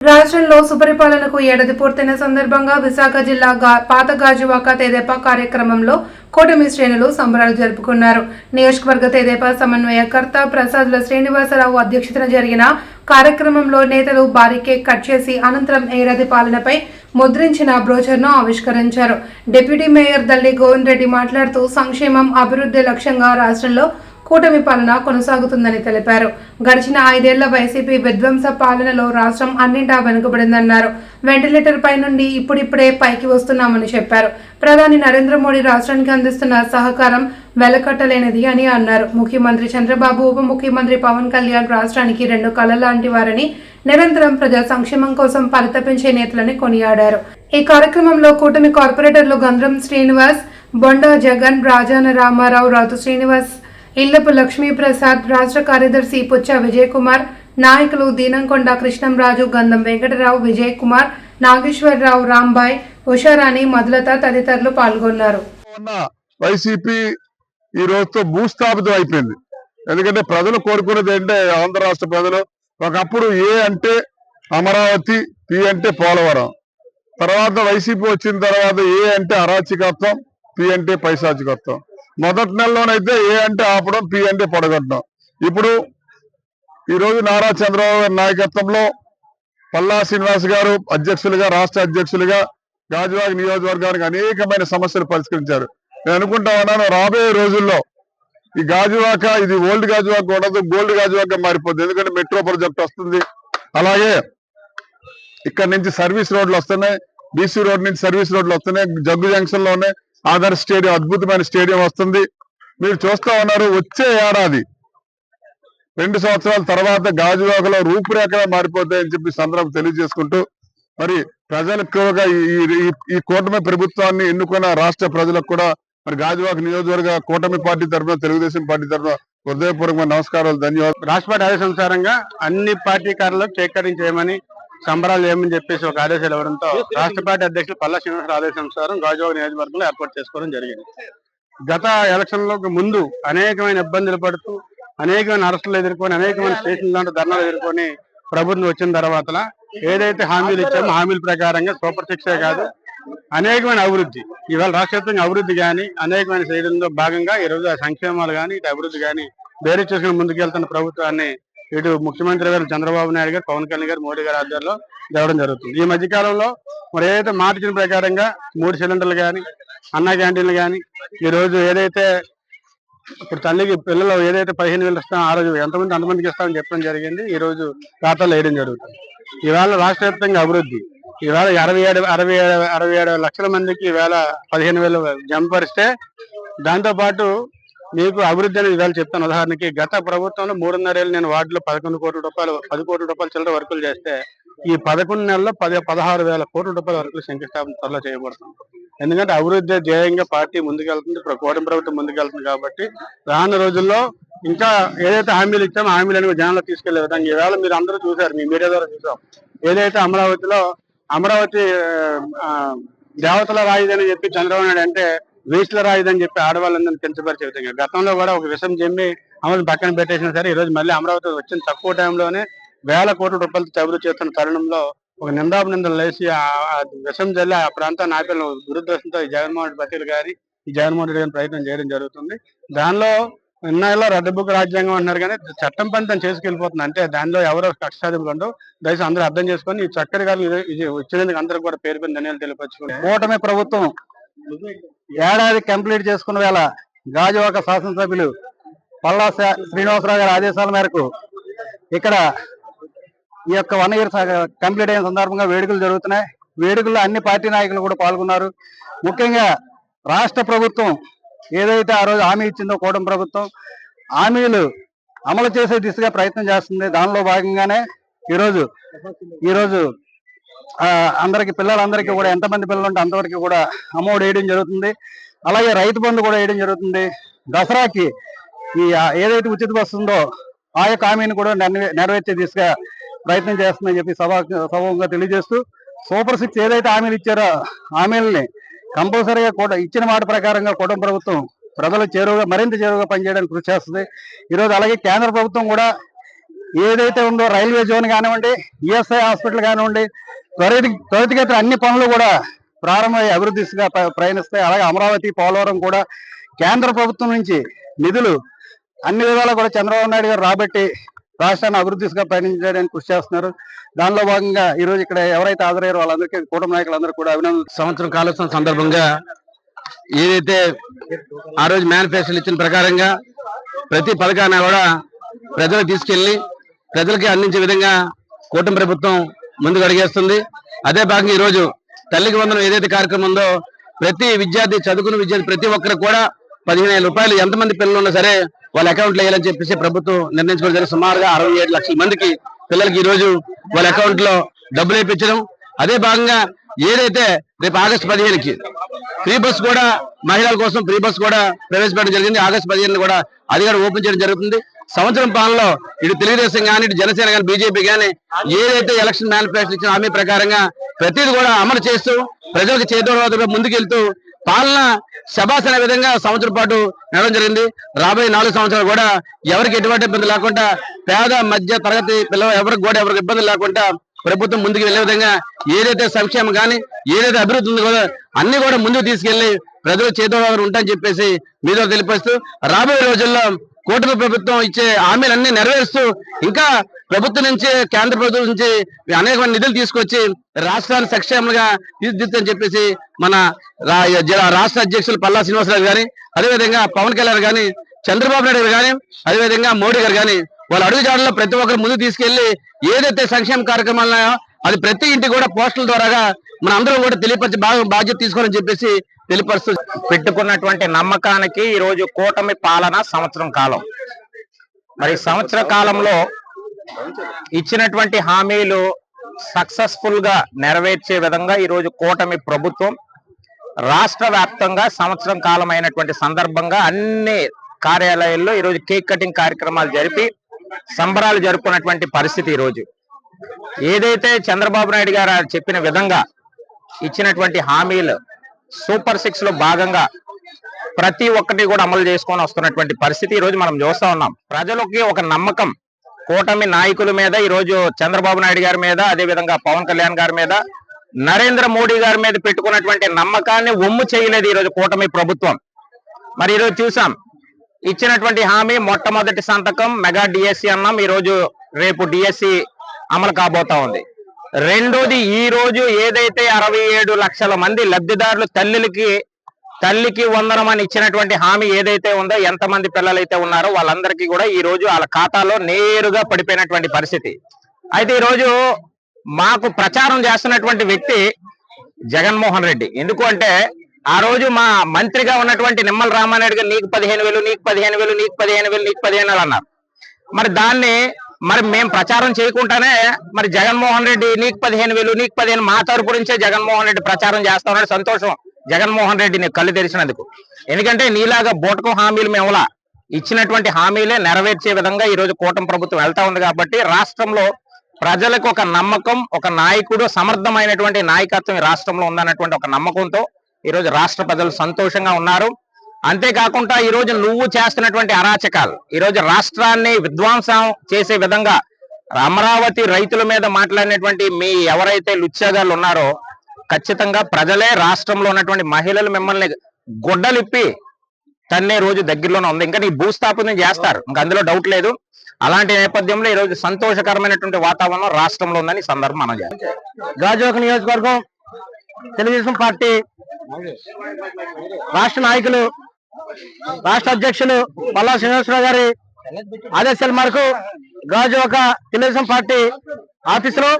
రాష్ట్రంలో సుపరిపాలనకు ఏడాది పూర్తయిన సందర్భంగా విశాఖ జిల్లా గా- పాత గాజువాక తెదేపా కార్యక్రమంలో కూటమి శ్రేణులు సంబరాలు జరుపుకున్నారు. నియోజకవర్గ తెదేపా సమన్వయకర్త ప్రసాదుల శ్రీనివాసరావు అధ్యక్షతన జరిగిన కార్యక్రమంలో నేతలు భారీ కేక్ కట్ చేసి అనంతరం ఏడాది పాలనపై ముద్రించిన బ్రోచర్ను ఆవిష్కరించారు. డిప్యూటీ మేయర్ దల్లి గోవింద్ రెడ్డి మాట్లాడుతూ సంక్షేమం అభివృద్ధి లక్ష్యంగా రాష్ట్రంలో కూటమి పాలన కొనసాగుతుందని తెలిపారు. గడిచిన ఐదేళ్ళ వైసీపీ విధ్వంస పాలనలో రాష్ట్రం అన్నింటా వెనుకబడిందన్నారు. వెంటిలేటర్ పై నుండి ఇప్పుడిప్పుడే పైకి వస్తున్నామని చెప్పారు. ప్రధాని నరేంద్ర మోడీ రాష్ట్రానికి అందిస్తున్న సహకారం వెలకట్టలేనిది అని అన్నారు. ముఖ్యమంత్రి చంద్రబాబు ఉప ముఖ్యమంత్రి పవన్ కళ్యాణ్ రాష్ట్రానికి రెండు కళ లాంటి వారని నిరంతరం ప్రజా సంక్షేమం కోసం పరితపించే నేతలని కొనియాడారు. ఈ కార్యక్రమంలో కూటమి కార్పొరేటర్లు గంధ్రం శ్రీనివాస్ బొండా జగన్ రాజాన రామారావు రాతు శ్రీనివాస్ ఇల్లపు లక్ష్మీప్రసాద్ రాష్ట్ర కార్యదర్శి పుచ్చ విజయ్ కుమార్ నాయకులు దీనంకొండ కృష్ణంరాజు గంధం వెంకటరావు విజయ్ కుమార్ నాగేశ్వరరావు రాంబాయ్ ఉషారాణి మధులత తదితరులు పాల్గొన్నారు. వైసీపీ ఈ రోజుతో భూస్థాపితం అయిపోయింది. ఎందుకంటే ప్రజలు కోరుకునేది ఏంటంటే ఆంధ్ర రాష్ట్ర ప్రజలు ఒకప్పుడు ఏ అంటే అమరావతి పి అంటే పోలవరం. తర్వాత వైసీపీ వచ్చిన తర్వాత ఏ అంటే అరాచకత్వం పి అంటే పైశాచికత్వం. మొదటి నెలలోనైతే ఏ అంటే ఆపడం పి అంటే పొడగొట్టడం. ఇప్పుడు ఈ రోజు నారా చంద్రబాబు గారి నాయకత్వంలో పల్లా శ్రీనివాస్ గారు అధ్యక్షులుగా రాష్ట్ర అధ్యక్షులుగా గాజువాక నియోజకవర్గానికి అనేకమైన సమస్యలు పరిష్కరించారు. నేను అనుకుంటా ఉన్నాను రాబోయే రోజుల్లో ఈ గాజువాక ఇది ఓల్డ్ గాజువాక ఉండదు గోల్డ్ గాజువాక మారిపోతుంది ఎందుకంటే మెట్రో ప్రాజెక్ట్ వస్తుంది. అలాగే ఇక్కడ నుంచి సర్వీస్ రోడ్లు వస్తున్నాయి బీసీ రోడ్ నుంచి సర్వీస్ రోడ్లు వస్తున్నాయి జగ్గు జంక్షన్లో ఉన్నాయి. ఆధార్ స్టేడియం అద్భుతమైన స్టేడియం వస్తుంది. మీరు చూస్తా ఉన్నారు వచ్చే ఏడాది రెండు సంవత్సరాల తర్వాత గాజువాకలో రూపురేఖలు మారిపోతాయని చెప్పి సందర్భం తెలియజేసుకుంటూ మరి ప్రజలు ఎక్కువగా ఈ- ఈ- కూటమి ప్రభుత్వాన్ని ఎన్నుకున్న రాష్ట్ర ప్రజలకు కూడా మరి గాజువాక నియోజకవర్గ కూటమి పార్టీ తరఫున తెలుగుదేశం పార్టీ తరఫున హృదయపూర్వక నమస్కారాలు ధన్యవాదాలు. రాష్ట్రపతి ఆదేశానుసారంగా అన్ని పార్టీ కార్యాలకు చేయమని సంబరాలు చేయమని చెప్పేసి ఒక ఆదేశాలు ఇవ్వడంతో రాష్ట్ర పార్టీ అధ్యక్షులు పల్లా శ్రీనివాసరావు ఆదేశానుసారం గాజువాక నియోజకవర్గంలో ఏర్పాటు చేసుకోవడం జరిగింది. గత ఎలక్షన్లకు ముందు అనేకమైన ఇబ్బందులు పడుతూ అనేకమైన అరెస్టులు ఎదుర్కొని అనేకమైన స్టేషన్ లాంటి ధర్నాలు ఎదుర్కొని ప్రభుత్వం వచ్చిన తర్వాత ఏదైతే హామీలు ఇచ్చామో హామీల ప్రకారంగా సూపర్ శిక్షే కాదు అనేకమైన అభివృద్ధి. ఇవాళ రాష్ట్ర వ్యాప్తంగా అభివృద్ధి కానీ అనేకమైన చేయడంలో భాగంగా ఈ రోజు ఆ సంక్షేమాలు కానీ ఇటు అభివృద్ధి కానీ బేరీ చేసుకుని ముందుకెళ్తున్న ప్రభుత్వాన్ని ఇటు ముఖ్యమంత్రి గారు చంద్రబాబు నాయుడు గారు పవన్ కళ్యాణ్ గారు మోడీ గారి ఆధ్వర్యంలో తేవడం జరుగుతుంది. ఈ మధ్య కాలంలో మరి ఏదైతే మాట ప్రకారంగా మూడు సిలిండర్లు కానీ అన్న క్యాంటీన్లు కానీ ఈ రోజు ఏదైతే ఇప్పుడు తల్లికి పిల్లలు ఏదైతే పదిహేను వేలు ఇస్తాం ఆ రోజు ఎంతమంది అంతమందికి ఇస్తామని చెప్పడం జరిగింది. ఈ రోజు ఖాతాలు వేయడం జరుగుతుంది. ఇవాళ రాష్ట్ర వ్యాప్తంగా అభివృద్ధి. ఇవాళ అరవై ఏడు అరవై ఏడు అరవై ఏడు లక్షల మందికి ఈవేళ పదిహేను వేలు జంపరిస్తే దాంతోపాటు దాంతో పాటు మీకు అభివృద్ధి అనేది ఇవాళ చెప్తాను. ఉదాహరణకి గత ప్రభుత్వంలో మూడున్నరేళ్ళు నేను వార్డులో పదకొండు కోట్ల రూపాయలు పది కోట్ల రూపాయలు చిల్లర వర్కులు చేస్తే ఈ పదకొండు నెలల్లో పది పదహారు వేల కోట్ల రూపాయల వర్కులు శంకుస్థాపన త్వరలో చేయబడుతుంది. ఎందుకంటే అభివృద్ధి ధ్యేయంగా పార్టీ ముందుకెళ్తుంది ఇప్పుడు కూటమి ప్రభుత్వం ముందుకెళ్తుంది కాబట్టి రానున్న రోజుల్లో ఇంకా ఏదైతే హామీలు ఇచ్చామో హామీలను జనాల్లో తీసుకెళ్ళే విధంగా ఈవేళ మీరు అందరూ చూశారు మీ మీడియా ద్వారా చూసాం ఏదైతే అమరావతిలో అమరావతి దేవతల దేవతల రాయిదని చెప్పి చంద్రబాబు నాయుడు అంటే వేస్ట్ల రాయిదని చెప్పి ఆడవాళ్ళందరినీ కించపరిచే విధంగా. గతంలో కూడా ఒక విషయం జమ్మి అమలు పక్కన పెట్టేసినా సరే ఈ రోజు మళ్ళీ అమరావతి వచ్చిన తక్కువ టైంలోనే వేల కోట్ల రూపాయలు చదువు చేస్తున్న తరుణంలో ఒక నిందాపు నిందలు లేచి ఆ విషం జల్లి ఆ ప్రాంతాన్ని ఆపిన దురుద్దేశంతో ఈ జగన్మోహన్ రెడ్డి పతిలు గారి ఈ జగన్మోహన్ రెడ్డి గారి ప్రయత్నం చేయడం జరుగుతుంది. దానిలో ఇన్నాళ్ళలో రెడ్ రాజ్యాంగం అంటున్నారు కానీ చట్టం పని తను చేసుకెళ్ళిపోతుంది. అంటే దానిలో ఎవరో కక్షాధిపులు ఉండవు. దయచేసి అందరూ అర్థం చేసుకొని ఈ చక్కటి గారు ఇది- వచ్చినందుకు అందరికి కూడా పేరు పని ధన్యాలు తెలియపరచుకోండి కూటమి ప్రభుత్వం ఏడాది కంప్లీట్ చేసుకున్న వేళ గాజువాక శాసనసభ్యులు పల్లా శ్రీనివాసరావు గారి ఆదేశాల మేరకు ఇక్కడ ఈ యొక్క వన్ ఇయర్ కంప్లీట్ అయిన సందర్భంగా వేడుకలు జరుగుతున్నాయి. వేడుకల్లో అన్ని పార్టీ నాయకులు కూడా పాల్గొన్నారు. ముఖ్యంగా రాష్ట్ర ప్రభుత్వం ఏదైతే ఆ రోజు హామీ ఇచ్చిందో కూటమి ప్రభుత్వం హామీలు అమలు చేసే దిశగా ప్రయత్నం చేస్తుంది. దానిలో భాగంగానే ఈరోజు ఈరోజు అందరికి పిల్లలందరికీ కూడా ఎంతమంది పిల్లలు ఉంటే అంతవరకు కూడా అమౌంట్ వేయడం జరుగుతుంది. అలాగే రైతు బంధు కూడా వేయడం జరుగుతుంది. దసరాకి ఈ ఏదైతే ఉచిత బస్సు ఉందో ఆ యొక్క హామీని కూడా నెరవేర్చే దిశగా ప్రయత్నం చేస్తుందని చెప్పి సభ సభంగా తెలియజేస్తూ సూపర్ సిక్స్ ఏదైతే హామీలు ఇచ్చారో హామీలని కంపల్సరీగా కూడా ఇచ్చిన మాట ప్రకారంగా కుటుంబ ప్రభుత్వం ప్రజలు చేరువుగా మరింత చేరువుగా పనిచేయడానికి కృషి చేస్తుంది. ఈరోజు అలాగే కేంద్ర ప్రభుత్వం కూడా ఏదైతే ఉందో రైల్వే జోన్ కానివ్వండి ఈఎస్ఐ హాస్పిటల్ కానివ్వండి త్వరిత త్వరితగతిన అన్ని పనులు కూడా ప్రారంభమై అభివృద్ధి దిశగా ప్రయాణిస్తాయి. అలాగే అమరావతి పోలవరం కూడా కేంద్ర ప్రభుత్వం నుంచి నిధులు అన్ని విధాలా కూడా చంద్రబాబు నాయుడు గారు రాబట్టి రాష్ట్రాన్ని అభివృద్ధి దిశగా పయనించడానికి కృషి చేస్తున్నారు. దానిలో భాగంగా ఈ రోజు ఇక్కడ ఎవరైతే హాజరయ్యారో వాళ్ళందరికీ కూటమి నాయకులందరూ కూడా అభినందన సంవత్సరం కాలుస్తున్న సందర్భంగా ఏదైతే ఆ రోజు మేనిఫెస్టోలు ఇచ్చిన ప్రకారంగా ప్రతి పథకాన్ని కూడా ప్రజలకు తీసుకెళ్ళి ప్రజలకి అందించే విధంగా కూటమి ప్రభుత్వం ముందుకు అడిగేస్తుంది. అదే భాగంగా ఈ రోజు తల్లికి వందనం ఏదైతే కార్యక్రమం ఉందో ప్రతి విద్యార్థి చదువుకున్న విద్యార్థి ప్రతి ఒక్కరు కూడా పదిహేను రూపాయలు ఎంతమంది పిల్లలు ఉన్నా సరే వాళ్ళ అకౌంట్లో వేయాలని చెప్పేసి ప్రభుత్వం నిర్ణయించుకోవడం జరిగింది. సుమారుగా అరవై ఏడు లక్షల మందికి పిల్లలకి ఈ రోజు వాళ్ళ అకౌంట్లో డబ్బులు వేయించడం. అదే భాగంగా ఏదైతే రేపు ఆగస్టు పదిహేనుకి ఫ్రీ బస్ కూడా మహిళల కోసం ఫ్రీ బస్ కూడా ప్రవేశపెట్టడం జరిగింది. ఆగస్టు పదిహేను కూడా అది కూడా ఓపెన్ చేయడం జరుగుతుంది. సంవత్సరం పాలనలో ఇటు తెలుగుదేశం కానీ ఇటు జనసేన కానీ బీజేపీ కానీ ఏదైతే ఎలక్షన్ మేనిఫెస్టో ఇచ్చిన హామీ ప్రకారంగా ప్రతిది కూడా అమలు చేస్తూ ప్రజలకు చేదోడవాదుగా ముందుకెళ్తూ పాలన శబాస్ అనే విధంగా సంవత్సరం పాటు నడవడం జరిగింది. రాబోయే నాలుగు సంవత్సరాలు కూడా ఎవరికి ఎటువంటి ఇబ్బంది లేకుండా పేద మధ్య తరగతి పిల్లలు ఎవరికి కూడా ఎవరికి ఇబ్బంది లేకుండా ప్రభుత్వం ముందుకు వెళ్ళే విధంగా ఏదైతే సంక్షేమం కానీ ఏదైతే అభివృద్ధి ఉందో కూడా అన్ని కూడా ముందుకు తీసుకెళ్ళి ప్రజలు చేదోడు ఉంటాయని చెప్పేసి మీద తెలిపిస్తూ రాబోయే రోజుల్లో కూటమి ప్రభుత్వం ఇచ్చే హామీలన్నీ నెరవేరుస్తూ ఇంకా ప్రభుత్వం నుంచి కేంద్ర ప్రభుత్వం నుంచి అనేకమైన నిధులు తీసుకొచ్చి రాష్ట్రాన్ని సక్షేమంగా తీర్చిదిద్దని చెప్పేసి మన రా- రాష్ట్ర అధ్యక్షులు పల్లా శ్రీనివాసరావు గాని అదేవిధంగా పవన్ కళ్యాణ్ గాని చంద్రబాబు నాయుడు గారు కానీ అదేవిధంగా మోడీ గారు కానీ వాళ్ళ అడుగుజాడల్లో ప్రతి ఒక్కరు ముందు తీసుకెళ్ళి ఏదైతే సంక్షేమ కార్యక్రమాలు అది ప్రతి ఇంటికి కూడా పోస్టుల ద్వారా మన అందరూ కూడా తెలియపరిచి బాగా బాధ్యత తీసుకోవాలని చెప్పేసి తెలిపరుస్తూ పెట్టుకున్నటువంటి నమ్మకానికి ఈ రోజు కూటమి పాలన సంవత్సరం కాలం. మరి సంవత్సర కాలంలో ఇచ్చినటువంటి హామీలు సక్సెస్ఫుల్గా నెరవేర్చే విధంగా ఈ రోజు కూటమి ప్రభుత్వం రాష్ట్ర వ్యాప్తంగా సంవత్సరం కాలం అయినటువంటి సందర్భంగా అన్ని కార్యాలయాల్లో ఈరోజు కేక్ కటింగ్ కార్యక్రమాలు జరిపి సంబరాలు జరుపుకున్నటువంటి పరిస్థితి ఈ రోజు. ఏదైతే చంద్రబాబు నాయుడు గారు చెప్పిన విధంగా ఇచ్చినటువంటి హామీలు సూపర్ సిక్స్లో భాగంగా ప్రతి ఒక్కటి కూడా అమలు చేసుకొని వస్తున్నటువంటి పరిస్థితి ఈ రోజు మనం చూస్తా ఉన్నాం. ప్రజలకి ఒక నమ్మకం కూటమి నాయకుల మీద ఈ రోజు చంద్రబాబు నాయుడు గారి మీద అదే విధంగా పవన్ కళ్యాణ్ గారి మీద నరేంద్ర మోడీ గారి మీద పెట్టుకున్నటువంటి నమ్మకాన్ని ఒమ్ము చేయలేదు ఈ రోజు కూటమి ప్రభుత్వం. మరి ఈరోజు చూసాం ఇచ్చినటువంటి హామీ మొట్టమొదటి సంతకం మెగా డిఎస్సి అన్నాం ఈ రోజు రేపు డిఎస్సి అమలు కాబోతా ఉంది. రెండోది ఈ రోజు ఏదైతే అరవై ఏడు లక్షల మంది లబ్ధిదారులు తల్లులకి తల్లికి వందనం అని ఇచ్చినటువంటి హామీ ఏదైతే ఉందో ఎంతమంది పిల్లలైతే ఉన్నారో వాళ్ళందరికీ కూడా ఈ రోజు వాళ్ళ ఖాతాలో నేరుగా పడిపోయినటువంటి పరిస్థితి. అయితే ఈ రోజు మాకు ప్రచారం చేస్తున్నటువంటి వ్యక్తి జగన్మోహన్ రెడ్డి. ఎందుకు అంటే ఆ రోజు మా మంత్రిగా ఉన్నటువంటి నిమ్మల రామారెడ్డి గారు నీకు పదిహేను వేలు నీకు పదిహేను వేలు నీకు పదిహేను వేలు నీకు పదిహేను వేలు అన్నారు. మరి దాన్ని మరి మేము ప్రచారం చేయకుండానే మరి జగన్మోహన్ రెడ్డి నీకు పదిహేను వేలు నీకు పదిహేను మా తరపు నుంచే జగన్మోహన్ రెడ్డి ప్రచారం చేస్తా ఉన్నాడు సంతోషం. జగన్మోహన్ రెడ్డి నీకు కళ్ళు తెరిచినందుకు. ఎందుకంటే నీలాగా బోటకం హామీలు మేములా ఇచ్చినటువంటి హామీలే నెరవేర్చే విధంగా ఈ రోజు కూటమి ప్రభుత్వం వెళ్తా ఉంది కాబట్టి రాష్ట్రంలో ప్రజలకు ఒక నమ్మకం ఒక నాయకుడు సమర్థమైనటువంటి నాయకత్వం ఈ రాష్ట్రంలో ఉందన్నటువంటి ఒక నమ్మకంతో ఈ రోజు రాష్ట్ర ప్రజలు సంతోషంగా ఉన్నారు. అంతేకాకుండా ఈ రోజు నువ్వు చేస్తున్నటువంటి అరాచకాలు ఈ రోజు రాష్ట్రాన్ని విధ్వంసం చేసే విధంగా అమరావతి రైతుల మీద మాట్లాడినటువంటి మీ ఎవరైతే లుచ్చాగాళ్ళు ఉన్నారో ఖచ్చితంగా ప్రజలే రాష్ట్రంలో ఉన్నటువంటి మహిళలు మిమ్మల్ని గుడ్డలిప్పి తన్నే రోజు దగ్గరలోనే ఉంది. ఇంకా నీ భూస్థాపన చేస్తారు. ఇంకా అందులో డౌట్ లేదు. అలాంటి నేపథ్యంలో ఈ రోజు సంతోషకరమైనటువంటి వాతావరణం రాష్ట్రంలో ఉందని సందర్భం మనం గాజువాక నియోజకవర్గం తెలుగుదేశం పార్టీ రాష్ట్ర నాయకులు రాష్ట్ర అధ్యక్షులు పల్లా శ్రీనివాసరావు గారి ఆదేశాల మేరకు ఒక తెలుగుదేశం పార్టీ ఆఫీసులో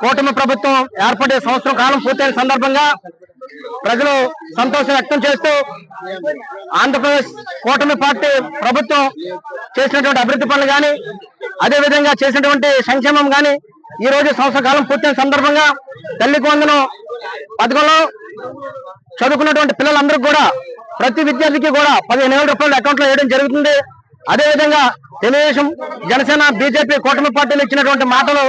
కూటమి ప్రభుత్వం ఏర్పడే సంవత్సరం కాలం పూర్తయిన సందర్భంగా ప్రజలు సంతోషం వ్యక్తం చేస్తూ ఆంధ్రప్రదేశ్ కూటమి పార్టీ ప్రభుత్వం చేసినటువంటి అభివృద్ధి పనులు కానీ అదే విధంగా చేసినటువంటి సంక్షేమం కానీ ఈ రోజు సంవత్సర కాలం పూర్తయిన సందర్భంగా తల్లికి వందనం పథకంలో చదువుకున్నటువంటి పిల్లలందరికీ కూడా ప్రతి విద్యార్థికి కూడా పదిహేను వేల రూపాయలు అకౌంట్లో వేయడం జరుగుతుంది. అదేవిధంగా తెలుగుదేశం జనసేన బీజేపీ కూటమి పార్టీలు ఇచ్చినటువంటి మాటలు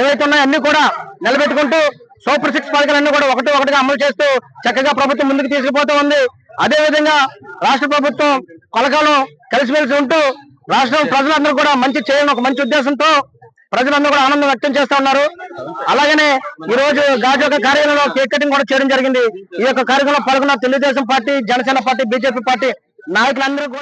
ఏవైతే ఉన్నాయో అన్ని కూడా నిలబెట్టుకుంటూ సూపర్ సిక్స్ పథకాలన్నీ కూడా ఒకటి ఒకటిగా అమలు చేస్తూ చక్కగా ప్రభుత్వం ముందుకు తీసుకుపోతూ ఉంది. అదేవిధంగా రాష్ట్ర ప్రభుత్వం కలకాలం కలిసిమెలిసి ఉంటూ రాష్ట్రం ప్రజలందరూ కూడా మంచి చేయాలని ఒక మంచి ఉద్దేశంతో ప్రజలందరూ కూడా ఆనందం వ్యక్తం చేస్తా ఉన్నారు. అలాగనే ఈ రోజు గాజువాక కార్యాలయంలో కేక్ కటింగ్ కూడా చేయడం జరిగింది. ఈ యొక్క కార్యక్రమంలో పాల్గొన్న Telugu Desam party Janasena party BJP party నాయకులందరూ కూడా